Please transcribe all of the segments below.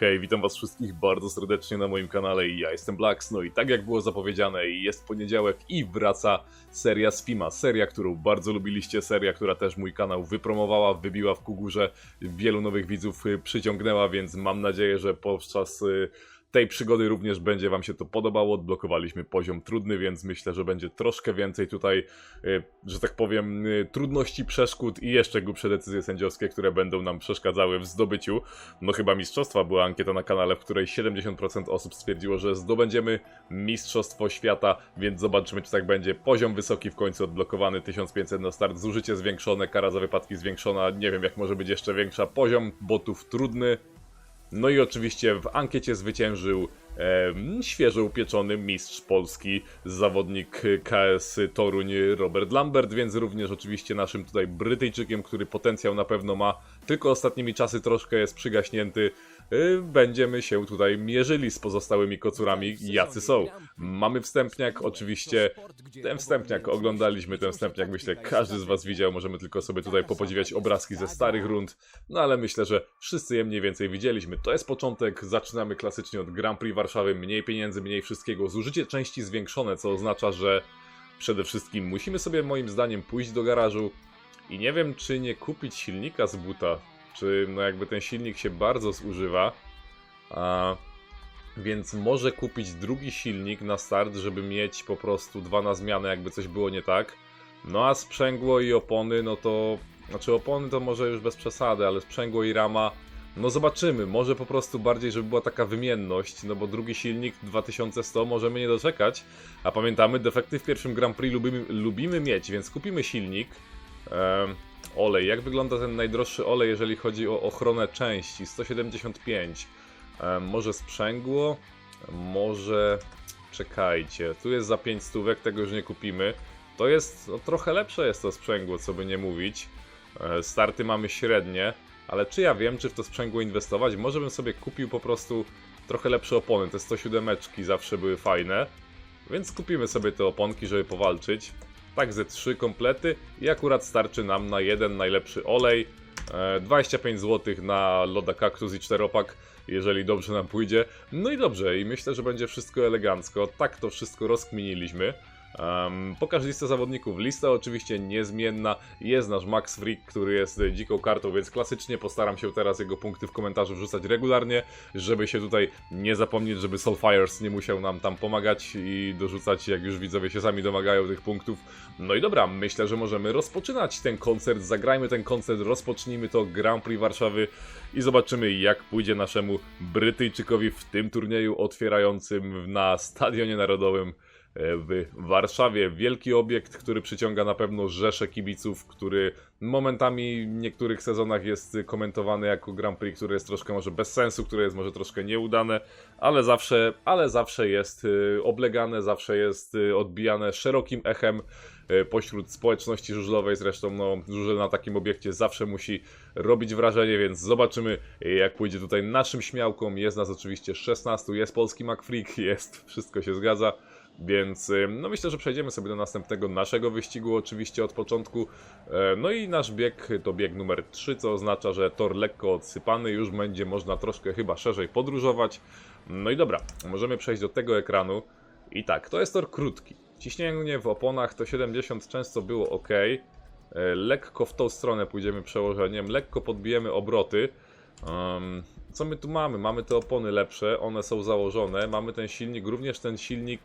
Hej, witam was wszystkich bardzo serdecznie na moim kanale i ja jestem Blax, no i tak jak było zapowiedziane, jest poniedziałek i wraca seria z FIMA, seria, którą bardzo lubiliście, seria, która też mój kanał wypromowała, wybiła w kugurze, wielu nowych widzów y, przyciągnęła, więc mam nadzieję, że podczas y, tej przygody również będzie Wam się to podobało. Odblokowaliśmy poziom trudny, więc myślę, że będzie troszkę więcej tutaj, y, że tak powiem, y, trudności, przeszkód i jeszcze głupsze decyzje sędziowskie, które będą nam przeszkadzały w zdobyciu. No chyba mistrzostwa była ankieta na kanale, w której 70% osób stwierdziło, że zdobędziemy mistrzostwo świata, więc zobaczymy, czy tak będzie. Poziom wysoki w końcu odblokowany, 1500 na start, zużycie zwiększone, kara za wypadki zwiększona, nie wiem jak może być jeszcze większa. Poziom botów trudny, no i oczywiście w ankiecie zwyciężył e, świeżo upieczony mistrz Polski, zawodnik KS Toruń Robert Lambert, więc również oczywiście naszym tutaj Brytyjczykiem, który potencjał na pewno ma, tylko ostatnimi czasy troszkę jest przygaśnięty. E, będziemy się tutaj mierzyli z pozostałymi kocurami, jacy są. Mamy wstępniak, oczywiście. Ten wstępniak, oglądaliśmy ten wstępniak, myślę każdy z was widział, możemy tylko sobie tutaj popodziwiać obrazki ze starych rund, no ale myślę, że wszyscy je mniej więcej widzieliśmy. To jest początek, zaczynamy klasycznie od Grand Prix Warszawy, mniej pieniędzy, mniej wszystkiego, zużycie części zwiększone, co oznacza, że przede wszystkim musimy sobie moim zdaniem pójść do garażu i nie wiem czy nie kupić silnika z buta, czy no jakby ten silnik się bardzo zużywa, a więc może kupić drugi silnik na start, żeby mieć po prostu dwa na zmianę, jakby coś było nie tak. No a sprzęgło i opony, no to. Znaczy opony to może już bez przesady, ale sprzęgło i rama. No zobaczymy, może po prostu bardziej, żeby była taka wymienność, no bo drugi silnik 2100 możemy nie doczekać, a pamiętamy, defekty w pierwszym Grand Prix lubimy, lubimy mieć, więc kupimy silnik. Olej, jak wygląda ten najdroższy olej, jeżeli chodzi o ochronę części? 175. Em, może sprzęgło, może... Czekajcie, tu jest za 5 stówek, tego już nie kupimy. To jest, no, trochę lepsze jest to sprzęgło, co by nie mówić. E, Starty mamy średnie, ale czy ja wiem, czy w to sprzęgło inwestować? Może bym sobie kupił po prostu trochę lepsze opony. Te 107 zawsze były fajne, więc kupimy sobie te oponki, żeby powalczyć. Tak ze 3 komplety i akurat starczy nam na jeden najlepszy olej. E, 25 zł na loda kaktus i czteropak, jeżeli dobrze nam pójdzie. No i dobrze, i myślę, że będzie wszystko elegancko. Tak to wszystko rozkminiliśmy. Um, pokaż listę zawodników. Lista oczywiście niezmienna. Jest nasz Max Freak, który jest dziką kartą, więc klasycznie postaram się teraz jego punkty w komentarzu wrzucać regularnie, żeby się tutaj nie zapomnieć, żeby Soulfires nie musiał nam tam pomagać i dorzucać, jak już widzowie się sami domagają tych punktów. No i dobra, myślę, że możemy rozpoczynać ten koncert. Zagrajmy ten koncert, rozpocznijmy to Grand Prix Warszawy i zobaczymy, jak pójdzie naszemu Brytyjczykowi w tym turnieju otwierającym na Stadionie Narodowym w Warszawie. Wielki obiekt, który przyciąga na pewno rzesze kibiców, który momentami w niektórych sezonach jest komentowany jako Grand Prix, które jest troszkę może bez sensu, które jest może troszkę nieudane, ale zawsze, ale zawsze jest y, oblegane, zawsze jest y, odbijane szerokim echem pośród społeczności żużlowej. Zresztą no, żużel na takim obiekcie zawsze musi robić wrażenie, więc zobaczymy jak pójdzie tutaj naszym śmiałkom. Jest nas oczywiście 16, jest polski McFreak, jest, wszystko się zgadza. Więc y, no myślę, że przejdziemy sobie do następnego naszego wyścigu oczywiście od początku. E, No i nasz bieg to bieg numer 3, co oznacza, że tor lekko odsypany, już będzie można troszkę chyba szerzej podróżować. No i dobra, możemy przejść do tego ekranu. I tak, to jest tor krótki. Ciśnienie w oponach to 70 często było ok. E, Lekko w tą stronę pójdziemy przełożeniem, lekko podbijemy obroty. Um, co my tu mamy? Mamy te opony lepsze, one są założone. Mamy ten silnik, również ten silnik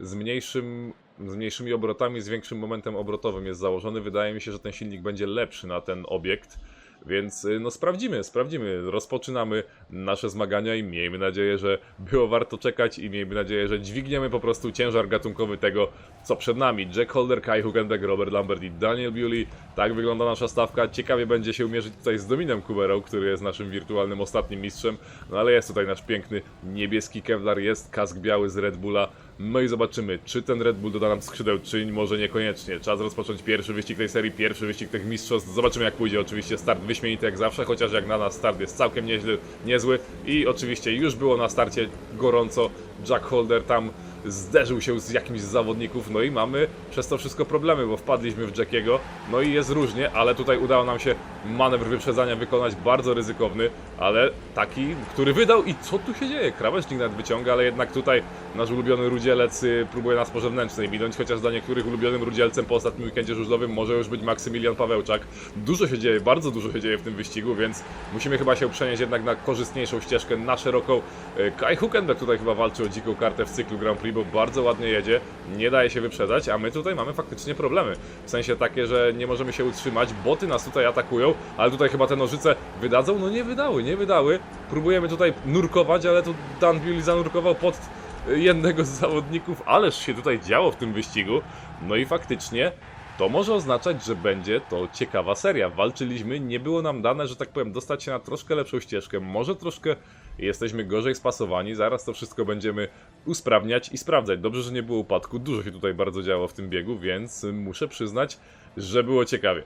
z, mniejszym, z mniejszymi obrotami, z większym momentem obrotowym jest założony. Wydaje mi się, że ten silnik będzie lepszy na ten obiekt. Więc y, no sprawdzimy, sprawdzimy. Rozpoczynamy nasze zmagania i miejmy nadzieję, że było warto czekać i miejmy nadzieję, że dźwigniemy po prostu ciężar gatunkowy tego, co przed nami. Jack Holder, Kai Hugenbeck, Robert Lambert i Daniel Bewley. Tak wygląda nasza stawka. Ciekawie będzie się umierzyć tutaj z Dominem Kuberą, który jest naszym wirtualnym ostatnim mistrzem. No ale jest tutaj nasz piękny niebieski Kevlar, jest kask biały z Red Bulla. No i zobaczymy, czy ten Red Bull doda nam skrzydeł, czy może niekoniecznie. Czas rozpocząć pierwszy wyścig tej serii, pierwszy wyścig tych mistrzostw. Zobaczymy jak pójdzie. Oczywiście start wyśmienity jak zawsze, chociaż jak na nas start jest całkiem nieźle, niezły. I oczywiście już było na starcie gorąco. Jack Holder tam zderzył się z jakimś z zawodników, no i mamy przez to wszystko problemy, bo wpadliśmy w Jackiego, no i jest różnie, ale tutaj udało nam się manewr wyprzedzania wykonać, bardzo ryzykowny, ale taki, który wydał i co tu się dzieje? Krawecznik nawet wyciąga, ale jednak tutaj nasz ulubiony rudzielec y, próbuje nas po zewnętrznej minąć, chociaż dla niektórych ulubionym rudzielcem po ostatnim weekendzie żużlowym może już być Maksymilian Pawełczak. Dużo się dzieje, bardzo dużo się dzieje w tym wyścigu, więc musimy chyba się przenieść jednak na korzystniejszą ścieżkę, na szeroką. Y, Kai Huckenbeck tutaj chyba walczy o dziką kartę w cyklu Grand Prix, bo bardzo ładnie jedzie, nie daje się wyprzedzać, a my tutaj mamy faktycznie problemy. W sensie takie, że nie możemy się utrzymać, boty nas tutaj atakują, ale tutaj chyba te nożyce wydadzą? No nie wydały, nie wydały. Próbujemy tutaj nurkować, ale tu Dan Bewley zanurkował pod jednego z zawodników, ależ się tutaj działo w tym wyścigu. No i faktycznie to może oznaczać, że będzie to ciekawa seria. Walczyliśmy, nie było nam dane, że tak powiem, dostać się na troszkę lepszą ścieżkę. Może troszkę jesteśmy gorzej spasowani, zaraz to wszystko będziemy usprawniać i sprawdzać. Dobrze, że nie było upadku, dużo się tutaj bardzo działo w tym biegu, więc muszę przyznać, że było ciekawie.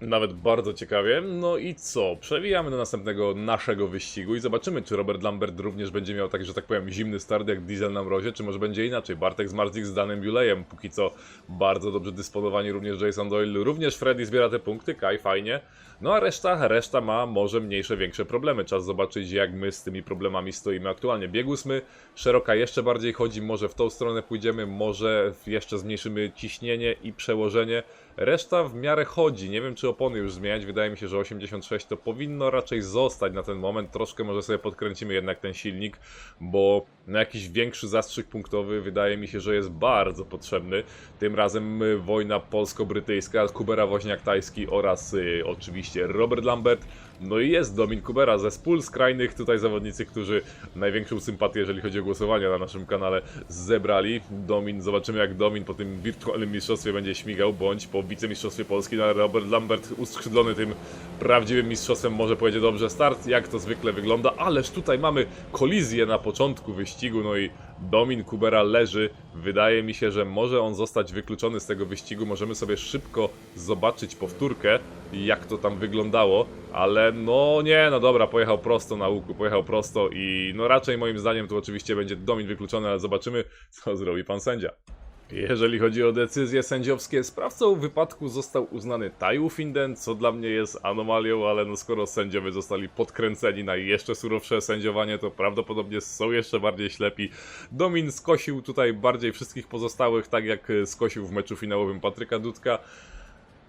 Nawet bardzo ciekawie. No i co? Przewijamy do następnego naszego wyścigu i zobaczymy, czy Robert Lambert również będzie miał tak, że tak powiem, zimny start jak Diesel na mrozie, czy może będzie inaczej. Bartek Zmarzik z Danem Bulejem, póki co bardzo dobrze dysponowani również Jason Doyle, również Freddy zbiera te punkty, Kai fajnie. No a reszta, reszta ma może mniejsze, większe problemy. Czas zobaczyć, jak my z tymi problemami stoimy aktualnie. Bieg ósmy, szeroka jeszcze bardziej chodzi, może w tą stronę pójdziemy, może jeszcze zmniejszymy ciśnienie i przełożenie. Reszta w miarę chodzi. Nie wiem, czy opony już zmieniać. Wydaje mi się, że 86 to powinno raczej zostać na ten moment. Troszkę może sobie podkręcimy jednak ten silnik, bo na jakiś większy zastrzyk punktowy wydaje mi się, że jest bardzo potrzebny. Tym razem y, wojna polsko-brytyjska, Kubera Woźniak-Tajski oraz y, oczywiście Robert Lambert. No i jest Domin Kubera, zespół skrajnych tutaj zawodnicy, którzy największą sympatię, jeżeli chodzi o głosowania na naszym kanale, zebrali. Domin, zobaczymy jak Domin po tym wirtualnym mistrzostwie będzie śmigał, bądź po wicemistrzostwie Polski, ale Robert Lambert uskrzydlony tym prawdziwym mistrzostwem może powiedzieć dobrze start, jak to zwykle wygląda, ależ tutaj mamy kolizję na początku wyścigu, no i Domin Kubera leży. Wydaje mi się, że może on zostać wykluczony z tego wyścigu. Możemy sobie szybko zobaczyć powtórkę, jak to tam wyglądało, ale no nie, no dobra, pojechał prosto na łuku, pojechał prosto i no raczej moim zdaniem tu oczywiście będzie Domin wykluczony, ale zobaczymy, co zrobi pan sędzia. Jeżeli chodzi o decyzje sędziowskie, sprawcą wypadku został uznany Taiwu Finden, co dla mnie jest anomalią, ale no skoro sędziowie zostali podkręceni na jeszcze surowsze sędziowanie, to prawdopodobnie są jeszcze bardziej ślepi. Domin skosił tutaj bardziej wszystkich pozostałych, tak jak skosił w meczu finałowym Patryka Dudka.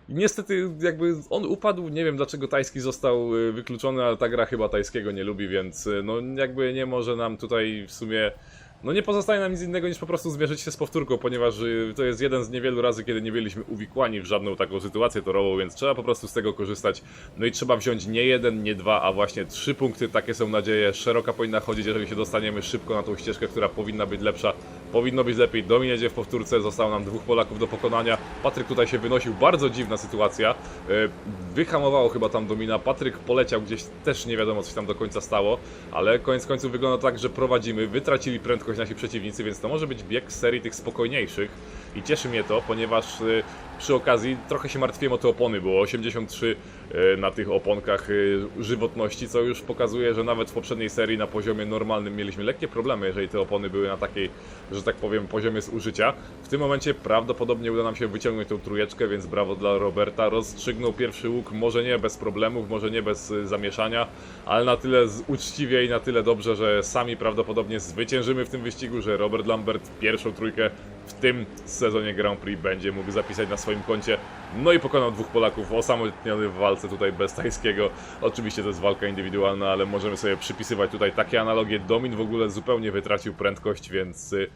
Niestety, jakby on upadł, nie wiem dlaczego tajski został y, wykluczony, ale ta gra chyba tajskiego nie lubi, więc y, no jakby nie może nam tutaj w sumie. No nie pozostaje nam nic innego niż po prostu zmierzyć się z powtórką, ponieważ y, to jest jeden z niewielu razy, kiedy nie byliśmy uwikłani w żadną taką sytuację torową, więc trzeba po prostu z tego korzystać. No i trzeba wziąć nie jeden, nie dwa, a właśnie trzy punkty, takie są nadzieje. Szeroka powinna chodzić, jeżeli się dostaniemy szybko na tą ścieżkę, która powinna być lepsza. Powinno być lepiej. Domin jedzie w powtórce, zostało nam dwóch Polaków do pokonania. Patryk tutaj się wynosił, bardzo dziwna sytuacja. E, Wyhamowało chyba tam Domina. Patryk poleciał gdzieś, też nie wiadomo co się tam do końca stało, ale koniec końców wygląda tak, że prowadzimy. Wytracili prędkość nasi przeciwnicy, więc to może być bieg serii tych spokojniejszych. I cieszy mnie to, ponieważ e, przy okazji trochę się martwiłem o te opony. Było 83 e, na tych oponkach e, żywotności, co już pokazuje, że nawet w poprzedniej serii na poziomie normalnym mieliśmy lekkie problemy, jeżeli te opony były na takiej, że tak powiem, poziomie zużycia. W tym momencie prawdopodobnie uda nam się wyciągnąć tą trójeczkę, więc brawo dla Roberta. Rozstrzygnął pierwszy łuk, może nie bez problemów, może nie bez y, zamieszania, ale na tyle uczciwie i na tyle dobrze, że sami prawdopodobnie zwyciężymy w tym wyścigu, że Robert Lambert pierwszą trójkę w tym sezonie Grand Prix będzie mógł zapisać na swoim koncie. No i pokonał dwóch Polaków, osamotniony w walce tutaj bez tajskiego. Oczywiście to jest walka indywidualna, ale możemy sobie przypisywać tutaj takie analogie. Domin w ogóle zupełnie wytracił prędkość, więc y,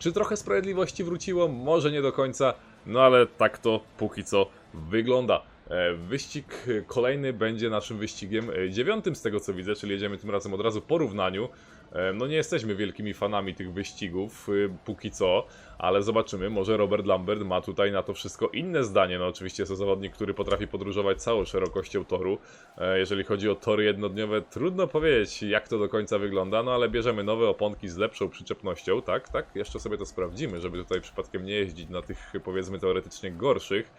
czy trochę sprawiedliwości wróciło? Może nie do końca, no ale tak to póki co wygląda. E, Wyścig kolejny będzie naszym wyścigiem e, dziewiątym z tego co widzę, czyli jedziemy tym razem od razu po równaniu. E, No nie jesteśmy wielkimi fanami tych wyścigów e, póki co, ale zobaczymy, może Robert Lambert ma tutaj na to wszystko inne zdanie. No oczywiście jest to zawodnik, który potrafi podróżować całą szerokością toru. E, Jeżeli chodzi o tory jednodniowe, trudno powiedzieć jak to do końca wygląda, no ale bierzemy nowe oponki z lepszą przyczepnością, tak, tak, jeszcze sobie to sprawdzimy, żeby tutaj przypadkiem nie jeździć na tych powiedzmy teoretycznie gorszych.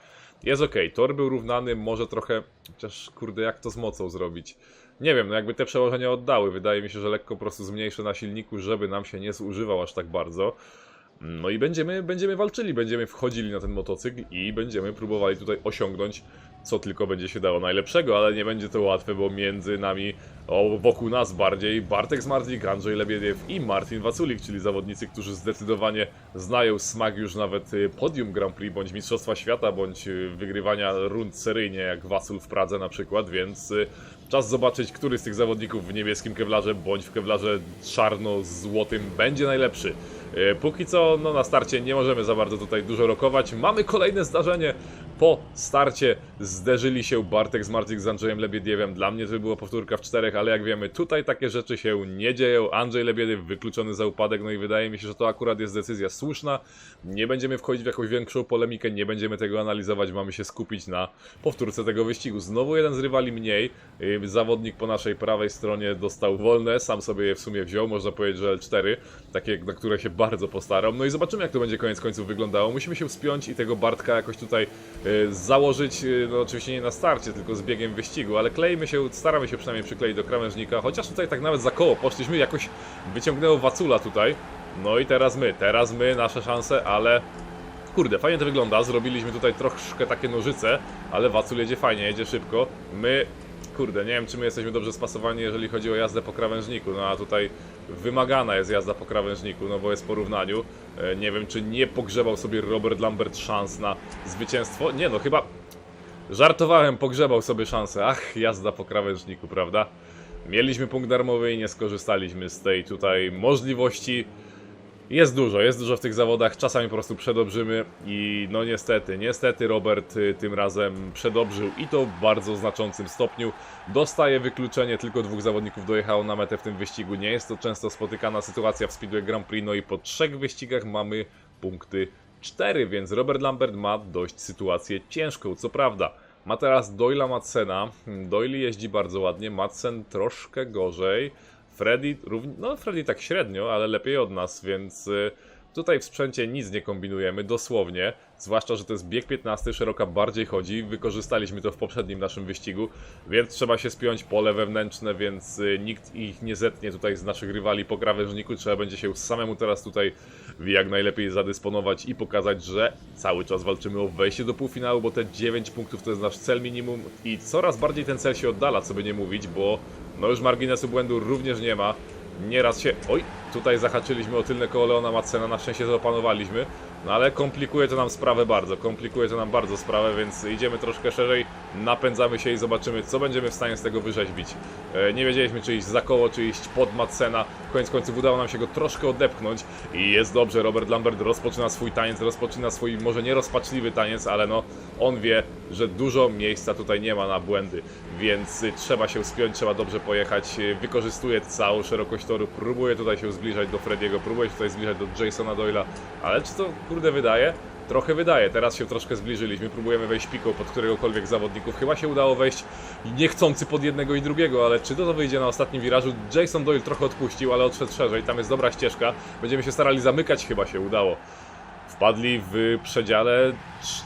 Jest ok, tor był równany, może trochę, chociaż kurde, jak to z mocą zrobić? Nie wiem, no jakby te przełożenia oddały, wydaje mi się, że lekko po prostu zmniejszę na silniku, żeby nam się nie zużywał aż tak bardzo. No i będziemy, będziemy walczyli, będziemy wchodzili na ten motocykl i będziemy próbowali tutaj osiągnąć co tylko będzie się dało najlepszego, ale nie będzie to łatwe, bo między nami, o, wokół nas bardziej, Bartek Zmartlik, Andrzej Lebiediew i Martin Waculik, czyli zawodnicy, którzy zdecydowanie znają smak już nawet y, podium Grand Prix, bądź Mistrzostwa Świata, bądź y, wygrywania rund seryjnie, jak Wacul w Pradze na przykład, więc y, czas zobaczyć, który z tych zawodników w niebieskim kewlarze, bądź w kewlarze czarno-złotym będzie najlepszy. Póki co, no na starcie nie możemy za bardzo tutaj dużo rokować. Mamy kolejne zdarzenie. Po starcie zderzyli się Bartek Zmartlik z Andrzejem Lebiediewem. Dla mnie to była powtórka w czterech, ale jak wiemy, tutaj takie rzeczy się nie dzieją. Andrzej Lebiediew wykluczony za upadek, no i wydaje mi się, że to akurat jest decyzja słuszna. Nie będziemy wchodzić w jakąś większą polemikę, nie będziemy tego analizować, mamy się skupić na powtórce tego wyścigu. Znowu jeden z rywali mniej. Yy, Zawodnik po naszej prawej stronie dostał wolne, sam sobie je w sumie wziął, można powiedzieć, że L4, takie, na które się bardzo postarał. No i zobaczymy, jak to będzie koniec końców wyglądało. Musimy się wspiąć i tego Bartka jakoś tutaj yy, założyć, no oczywiście nie na starcie, tylko z biegiem wyścigu, ale klejmy się, staramy się przynajmniej przykleić do krawężnika, chociaż tutaj tak nawet za koło poszliśmy, jakoś wyciągnęło Wacula tutaj. No i teraz my, teraz my, nasze szanse, ale Kurde, fajnie to wygląda. Zrobiliśmy tutaj troszkę takie nożyce, ale Wacul jedzie fajnie, jedzie szybko. My, kurde, nie wiem czy my jesteśmy dobrze spasowani, jeżeli chodzi o jazdę po krawężniku. No a tutaj wymagana jest jazda po krawężniku, no bo jest w porównaniu. E, Nie wiem, czy nie pogrzebał sobie Robert Lambert szans na zwycięstwo. Nie no, chyba żartowałem, pogrzebał sobie szansę. Ach, jazda po krawężniku, prawda? Mieliśmy punkt darmowy i nie skorzystaliśmy z tej tutaj możliwości. Jest dużo, jest dużo w tych zawodach, czasami po prostu przedobrzymy i no niestety, niestety Robert y, tym razem przedobrzył i to w bardzo znaczącym stopniu. Dostaje wykluczenie, tylko dwóch zawodników dojechało na metę w tym wyścigu, nie jest to często spotykana sytuacja w Speedway Grand Prix, no i po trzech wyścigach mamy punkty 4, więc Robert Lambert ma dość sytuację ciężką, co prawda. Ma teraz Doyla Madsena, Doyle jeździ bardzo ładnie, Madsen troszkę gorzej. Freddy, równie, no Freddy tak średnio, ale lepiej od nas, więc y, tutaj w sprzęcie nic nie kombinujemy, dosłownie. Zwłaszcza, że to jest bieg 15, szeroka bardziej chodzi, wykorzystaliśmy to w poprzednim naszym wyścigu, więc trzeba się spiąć pole wewnętrzne, więc y, nikt ich nie zetnie tutaj z naszych rywali po krawężniku, trzeba będzie się samemu teraz tutaj jak najlepiej zadysponować i pokazać, że cały czas walczymy o wejście do półfinału, bo te 9 punktów to jest nasz cel minimum i coraz bardziej ten cel się oddala, co by nie mówić, bo no już marginesu błędu również nie ma. Nieraz się... Oj, tutaj zahaczyliśmy o tylne koło Leona Madsena, na szczęście to opanowaliśmy. No ale komplikuje to nam sprawę bardzo, komplikuje to nam bardzo sprawę, więc idziemy troszkę szerzej, napędzamy się i zobaczymy, co będziemy w stanie z tego wyrzeźbić. E, nie wiedzieliśmy, czy iść za koło, czy iść pod Madsena. Koniec końców udało nam się go troszkę odepchnąć i jest dobrze. Robert Lambert rozpoczyna swój taniec, rozpoczyna swój może nie rozpaczliwy taniec, ale no on wie, że dużo miejsca tutaj nie ma na błędy, więc trzeba się spiąć, trzeba dobrze pojechać. Wykorzystuje całą szerokość toru, próbuje tutaj się zbliżać do Frediego, próbuje się tutaj zbliżać do Jasona Doyla, ale czy to kurde wydaje? Trochę wydaje, teraz się troszkę zbliżyliśmy, próbujemy wejść piką pod któregokolwiek zawodników. Chyba się udało wejść niechcący pod jednego i drugiego, ale czy to, to wyjdzie na ostatnim wirażu? Jason Doyle trochę odpuścił, ale odszedł szerzej, tam jest dobra ścieżka. Będziemy się starali zamykać, chyba się udało. Wpadli w przedziale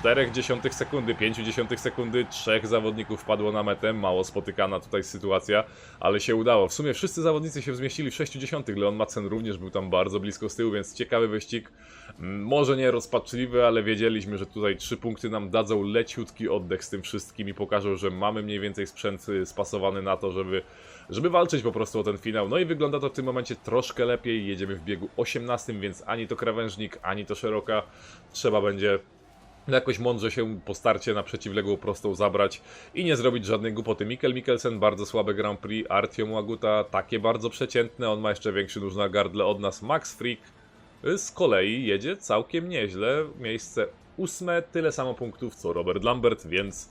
0,4 sekundy, 0,5 sekundy, trzech zawodników wpadło na metę, mało spotykana tutaj sytuacja, ale się udało. W sumie wszyscy zawodnicy się zmieścili w 0,6, Leon Madsen również był tam bardzo blisko z tyłu, więc ciekawy wyścig. Mm, Może nie rozpaczliwy, ale wiedzieliśmy, że tutaj trzy punkty nam dadzą leciutki oddech z tym wszystkim i pokażą, że mamy mniej więcej sprzęt y, spasowany na to, żeby żeby walczyć po prostu o ten finał. No i wygląda to w tym momencie troszkę lepiej. Jedziemy w biegu 18, więc ani to krawężnik, ani to szeroka. Trzeba będzie jakoś mądrze się po starcie na przeciwległą prostą zabrać i nie zrobić żadnej głupoty. Mikkel Mikkelsen, bardzo słabe Grand Prix, Artyom Łaguta, takie bardzo przeciętne, on ma jeszcze większy nóż na gardle od nas. Max Freak y, z kolei jedzie całkiem nieźle, miejsce ósme, tyle samo punktów co Robert Lambert, więc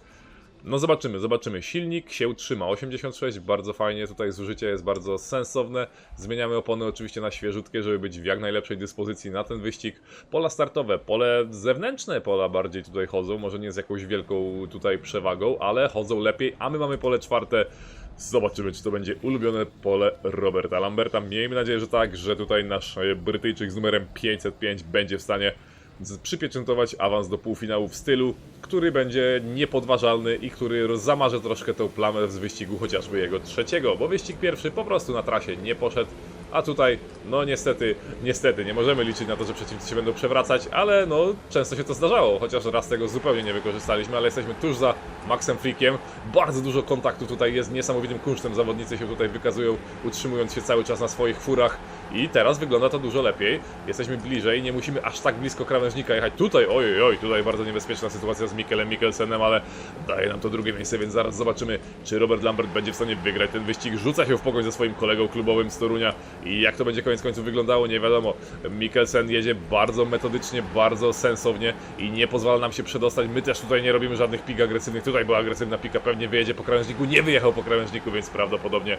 no zobaczymy, zobaczymy. Silnik się trzyma, 86, bardzo fajnie, tutaj zużycie jest bardzo sensowne. Zmieniamy opony oczywiście na świeżutkie, żeby być w jak najlepszej dyspozycji na ten wyścig. Pola startowe, pole zewnętrzne pola bardziej tutaj chodzą, może nie z jakąś wielką tutaj przewagą, ale chodzą lepiej, a my mamy pole czwarte. Zobaczymy, czy to będzie ulubione pole Roberta Lamberta. Miejmy nadzieję, że tak, że tutaj nasz e, Brytyjczyk z numerem 505 będzie w stanie przypieczętować awans do półfinału w stylu, który będzie niepodważalny i który zamaże troszkę tę plamę z wyścigu chociażby jego trzeciego, bo wyścig pierwszy po prostu na trasie nie poszedł, a tutaj, no niestety, niestety, nie możemy liczyć na to, że przeciwnicy się będą przewracać, ale no często się to zdarzało, chociaż raz tego zupełnie nie wykorzystaliśmy, ale jesteśmy tuż za Maxem Freakiem. Bardzo dużo kontaktu tutaj jest, niesamowitym kunsztem zawodnicy się tutaj wykazują, utrzymując się cały czas na swoich furach i teraz wygląda to dużo lepiej. Jesteśmy bliżej, nie musimy aż tak blisko krawężnika jechać. Tutaj, oj, oj, tutaj bardzo niebezpieczna sytuacja z Mikkelem Mikkelsenem, ale daje nam to drugie miejsce, więc zaraz zobaczymy, czy Robert Lambert będzie w stanie wygrać ten wyścig. Rzuca się w pogoń ze swoim kolegą klubowym z Torunia i jak to będzie koniec końców wyglądało, nie wiadomo. Mikkelsen jedzie bardzo metodycznie, bardzo sensownie i nie pozwala nam się przedostać. My też tutaj nie robimy żadnych pik agresywnych. Tutaj była agresywna pika, pewnie wyjedzie po krawężniku, nie wyjechał po krawężniku, więc prawdopodobnie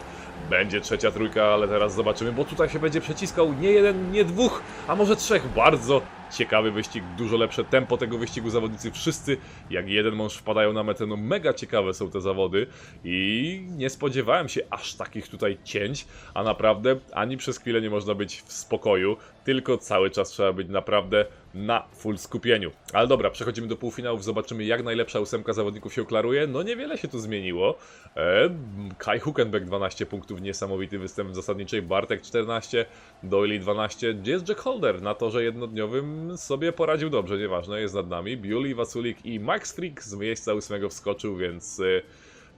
będzie trzecia trójka, ale teraz zobaczymy, bo tutaj się będzie przeciskał nie jeden, nie dwóch, a może trzech. Bardzo ciekawy wyścig, dużo lepsze tempo tego wyścigu. Zawodnicy wszyscy jak jeden mąż wpadają na metę. No mega ciekawe są te zawody i nie spodziewałem się aż takich tutaj cięć, a naprawdę ani przez chwilę nie można być w spokoju, tylko cały czas trzeba być naprawdę na full skupieniu. Ale dobra, przechodzimy do półfinałów, zobaczymy jak najlepsza ósemka zawodników się klaruje. No niewiele się tu zmieniło. E, Kai Huckenbeck 12 punktów, niesamowity występ w zasadniczej, Bartek 14, Doyle 12. Gdzie jest Jack Holder? Na torze jednodniowym sobie poradził dobrze, nieważne, jest nad nami. Biuli, Wasulik i Max Freak z miejsca ósmego wskoczył, więc... E,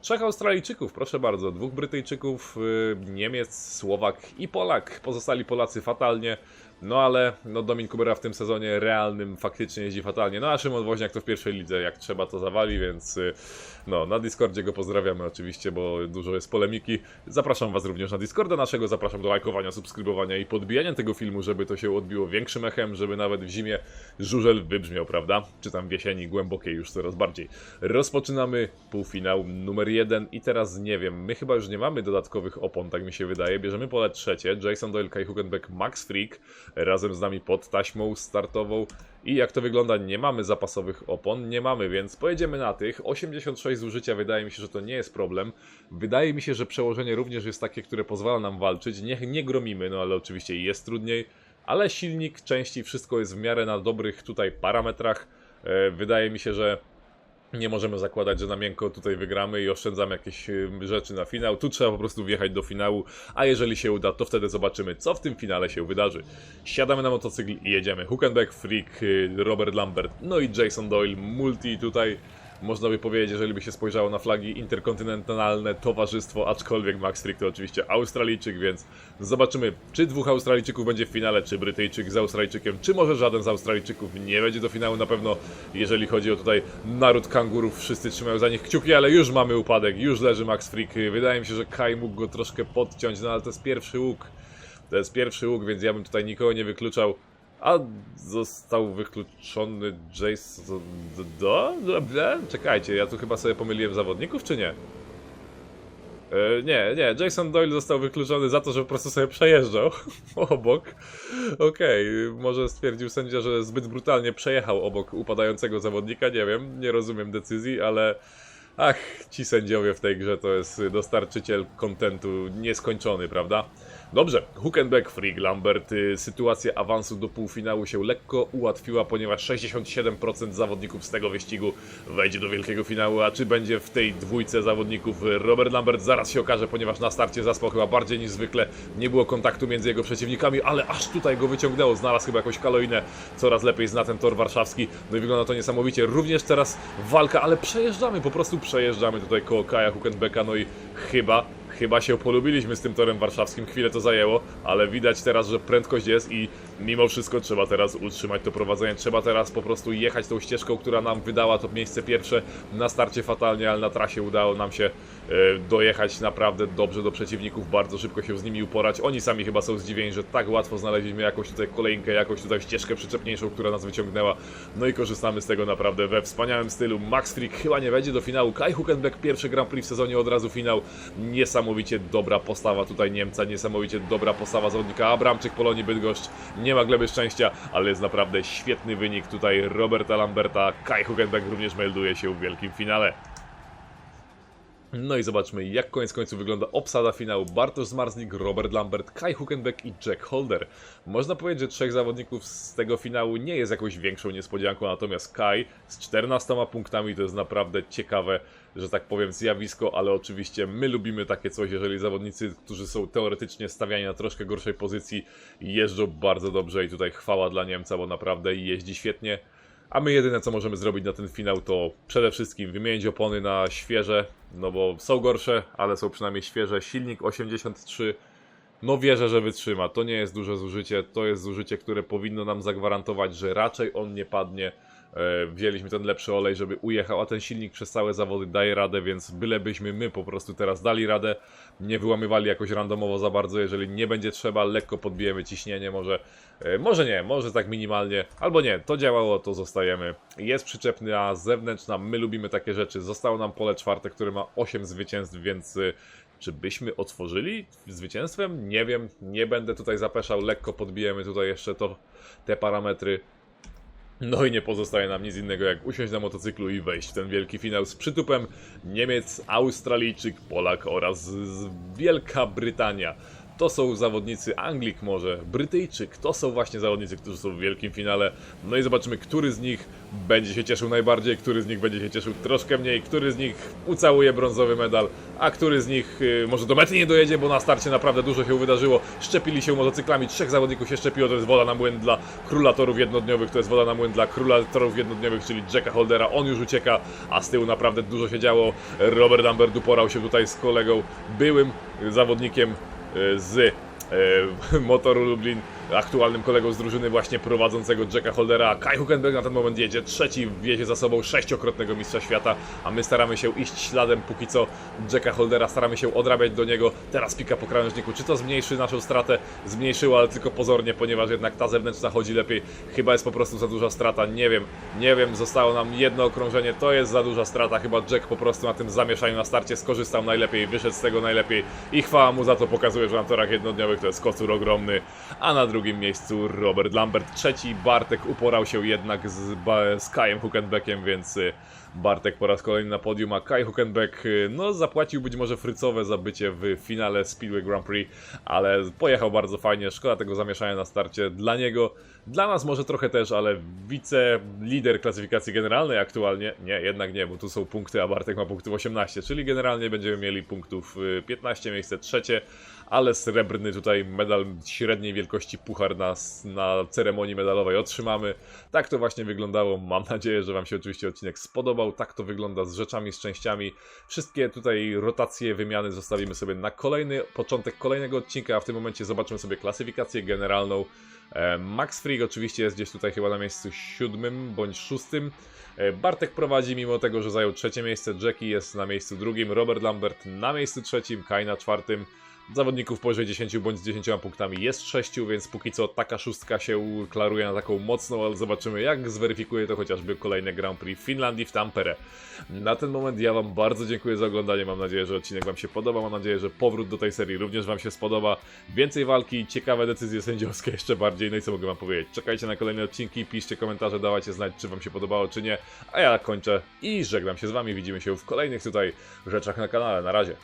Trzech Australijczyków, proszę bardzo, dwóch Brytyjczyków, y, Niemiec, Słowak i Polak. Pozostali Polacy fatalnie, no ale no Domin Kubera w tym sezonie realnym faktycznie jeździ fatalnie. No a Szymon Woźniak to w pierwszej lidze, jak trzeba to zawali, więc y, no na Discordzie go pozdrawiamy oczywiście, bo dużo jest polemiki. Zapraszam Was również na Discorda naszego, zapraszam do lajkowania, subskrybowania i podbijania tego filmu, żeby to się odbiło większym echem, żeby nawet w zimie żużel wybrzmiał, prawda? Czy tam w jesieni głębokiej już coraz bardziej. Rozpoczynamy półfinał numer jeden i teraz nie wiem, my chyba już nie mamy dodatkowych opon, tak mi się wydaje. Bierzemy pole trzecie, Jason Doyle, Kai Huckenbeck, Max Freak razem z nami pod taśmą startową. I jak to wygląda, nie mamy zapasowych opon, nie mamy, więc pojedziemy na tych. 86 zużycia, wydaje mi się, że to nie jest problem. Wydaje mi się, że przełożenie również jest takie, które pozwala nam walczyć. Nie, nie gromimy, no ale oczywiście jest trudniej. Ale silnik, części, wszystko jest w miarę na dobrych tutaj parametrach. E, wydaje mi się, że nie możemy zakładać, że na miękko tutaj wygramy i oszczędzamy jakieś y, rzeczy na finał. Tu trzeba po prostu wjechać do finału, a jeżeli się uda, to wtedy zobaczymy, co w tym finale się wydarzy. Siadamy na motocykl i jedziemy. Huckenbeck, Freak, y, Robert Lambert, no i Jason Doyle, multi tutaj można by powiedzieć, jeżeli by się spojrzało na flagi interkontynentalne towarzystwo, aczkolwiek Max Frick to oczywiście Australijczyk, więc zobaczymy, czy dwóch Australijczyków będzie w finale, czy Brytyjczyk z Australijczykiem, czy może żaden z Australijczyków nie będzie do finału na pewno, jeżeli chodzi o tutaj naród kangurów, wszyscy trzymają za nich kciuki, ale już mamy upadek, już leży Max Frick, wydaje mi się, że Kai mógł go troszkę podciąć, no ale to jest pierwszy łuk, to jest pierwszy łuk, więc ja bym tutaj nikogo nie wykluczał. A został wykluczony Jason. Do? Dobrze? Czekajcie, ja tu chyba sobie pomyliłem zawodników, czy nie? E, nie, nie, Jason Doyle został wykluczony za to, że po prostu sobie przejeżdżał obok. Okej, może stwierdził sędzia, że zbyt brutalnie przejechał obok upadającego zawodnika, nie wiem, nie rozumiem decyzji, ale ach, ci sędziowie w tej grze to jest dostarczyciel kontentu nieskończony, prawda? Dobrze, Huckenbeck, Freak, Lambert, y, sytuacja awansu do półfinału się lekko ułatwiła, ponieważ 67% zawodników z tego wyścigu wejdzie do wielkiego finału, a czy będzie w tej dwójce zawodników Robert Lambert? Zaraz się okaże, ponieważ na starcie zaspał chyba bardziej niż zwykle, nie było kontaktu między jego przeciwnikami, ale aż tutaj go wyciągnęło, znalazł chyba jakąś kaloinę, coraz lepiej zna ten tor warszawski, no i wygląda to niesamowicie, również teraz walka, ale przejeżdżamy, po prostu przejeżdżamy tutaj koło Kaja Huckenbecka, no i chyba Chyba się polubiliśmy z tym torem warszawskim, chwilę to zajęło, ale widać teraz, że prędkość jest i mimo wszystko trzeba teraz utrzymać to prowadzenie. Trzeba teraz po prostu jechać tą ścieżką, która nam wydała to miejsce pierwsze. Na starcie fatalnie, ale na trasie udało nam się e, dojechać naprawdę dobrze do przeciwników, bardzo szybko się z nimi uporać. Oni sami chyba są zdziwieni, że tak łatwo znaleźliśmy jakąś tutaj kolejkę, jakąś tutaj ścieżkę przyczepniejszą, która nas wyciągnęła. No i korzystamy z tego naprawdę we wspaniałym stylu. Max Freak chyba nie wejdzie do finału. Kai Huckenbeck pierwszy Grand Prix w sezonie od razu finał. Niesamowicie dobra postawa tutaj Niemca, niesamowicie dobra postawa zawodnika Abramczyk Polonii Bydgoszcz. Nie ma gleby szczęścia, ale jest naprawdę świetny wynik tutaj Roberta Lamberta. Kai Huckenbeck również melduje się w wielkim finale. No i zobaczmy, jak koniec końców wygląda obsada finału. Bartosz Zmarznik, Robert Lambert, Kai Huckenbeck i Jack Holder. Można powiedzieć, że trzech zawodników z tego finału nie jest jakąś większą niespodzianką, natomiast Kai z 14 punktami to jest naprawdę ciekawe, że tak powiem, zjawisko, ale oczywiście my lubimy takie coś, jeżeli zawodnicy, którzy są teoretycznie stawiani na troszkę gorszej pozycji, jeżdżą bardzo dobrze i tutaj chwała dla Niemca, bo naprawdę jeździ świetnie. A my jedyne co możemy zrobić na ten finał to przede wszystkim wymienić opony na świeże, no bo są gorsze, ale są przynajmniej świeże. Silnik 83, no wierzę, że wytrzyma. To nie jest duże zużycie, to jest zużycie, które powinno nam zagwarantować, że raczej on nie padnie. E, Wzięliśmy ten lepszy olej, żeby ujechał, a ten silnik przez całe zawody daje radę, więc bylebyśmy my po prostu teraz dali radę, nie wyłamywali jakoś randomowo za bardzo, jeżeli nie będzie trzeba, lekko podbijemy ciśnienie, może, może nie, może tak minimalnie, albo nie, to działało, to zostajemy. Jest przyczepna zewnętrzna, my lubimy takie rzeczy, zostało nam pole czwarte, które ma 8 zwycięstw, więc e, czy byśmy otworzyli zwycięstwem? Nie wiem, nie będę tutaj zapeszał, lekko podbijemy tutaj jeszcze to, te parametry. No i nie pozostaje nam nic innego jak usiąść na motocyklu i wejść w ten wielki finał z przytupem Niemiec, Australijczyk, Polak oraz Wielka Brytania. To są zawodnicy Anglik może, Brytyjczyk, to są właśnie zawodnicy, którzy są w wielkim finale. No i zobaczymy, który z nich będzie się cieszył najbardziej, który z nich będzie się cieszył troszkę mniej, który z nich ucałuje brązowy medal, a który z nich y, może do mety nie dojedzie, bo na starcie naprawdę dużo się wydarzyło. Szczepili się motocyklami, trzech zawodników się szczepiło, to jest woda na młyn dla króla torów jednodniowych, to jest woda na młyn dla króla torów jednodniowych, czyli Jacka Holdera, on już ucieka, a z tyłu naprawdę dużo się działo. Robert Lambert uporał się tutaj z kolegą, byłym zawodnikiem z e, Motoru Lublin, aktualnym kolegą z drużyny właśnie prowadzącego Jacka Holdera. Kai Huckenberg na ten moment jedzie, trzeci wiezie za sobą sześciokrotnego mistrza świata, a my staramy się iść śladem póki co Jacka Holdera, staramy się odrabiać do niego. Teraz pika po krawężniku. Czy to zmniejszy naszą stratę? Zmniejszyło, ale tylko pozornie, ponieważ jednak ta zewnętrzna chodzi lepiej. Chyba jest po prostu za duża strata, nie wiem, nie wiem, zostało nam jedno okrążenie, to jest za duża strata. Chyba Jack po prostu na tym zamieszaniu na starcie skorzystał najlepiej, wyszedł z tego najlepiej i chwała mu za to pokazuje, że na torach jednodniowych to jest kocur ogromny, a na drugim miejscu Robert Lambert, trzeci Bartek uporał się jednak z, z Kajem Huckenbeckiem, więc y, Bartek po raz kolejny na podium, a Kai Huckenbeck y, no zapłacił być może frycowe za bycie w finale Speedway Grand Prix, ale pojechał bardzo fajnie, szkoda tego zamieszania na starcie dla niego, dla nas może trochę też, ale wice lider klasyfikacji generalnej aktualnie, nie, jednak nie, bo tu są punkty, a Bartek ma punktów 18, czyli generalnie będziemy mieli punktów y, 15, miejsce trzecie, ale srebrny tutaj medal średniej wielkości puchar na, na ceremonii medalowej otrzymamy. Tak to właśnie wyglądało. Mam nadzieję, że Wam się oczywiście odcinek spodobał. Tak to wygląda z rzeczami, z częściami. Wszystkie tutaj rotacje, wymiany zostawimy sobie na kolejny początek kolejnego odcinka, a w tym momencie zobaczymy sobie klasyfikację generalną. E, Max Freak oczywiście jest gdzieś tutaj chyba na miejscu siódmym bądź szóstym. E, Bartek prowadzi mimo tego, że zajął trzecie miejsce. Jackie jest na miejscu drugim. Robert Lambert na miejscu trzecim. Kai na czwartym. Zawodników powyżej 10 bądź z 10 punktami jest 6, więc póki co taka szóstka się klaruje na taką mocną, ale zobaczymy jak zweryfikuje to chociażby kolejne Grand Prix w Finlandii w Tampere. Na ten moment ja Wam bardzo dziękuję za oglądanie, mam nadzieję, że odcinek Wam się podoba, mam nadzieję, że powrót do tej serii również Wam się spodoba. Więcej walki, ciekawe decyzje sędziowskie jeszcze bardziej, no i co mogę Wam powiedzieć. Czekajcie na kolejne odcinki, piszcie komentarze, dawajcie znać, czy Wam się podobało, czy nie, a ja kończę i żegnam się z Wami, widzimy się w kolejnych tutaj rzeczach na kanale, na razie.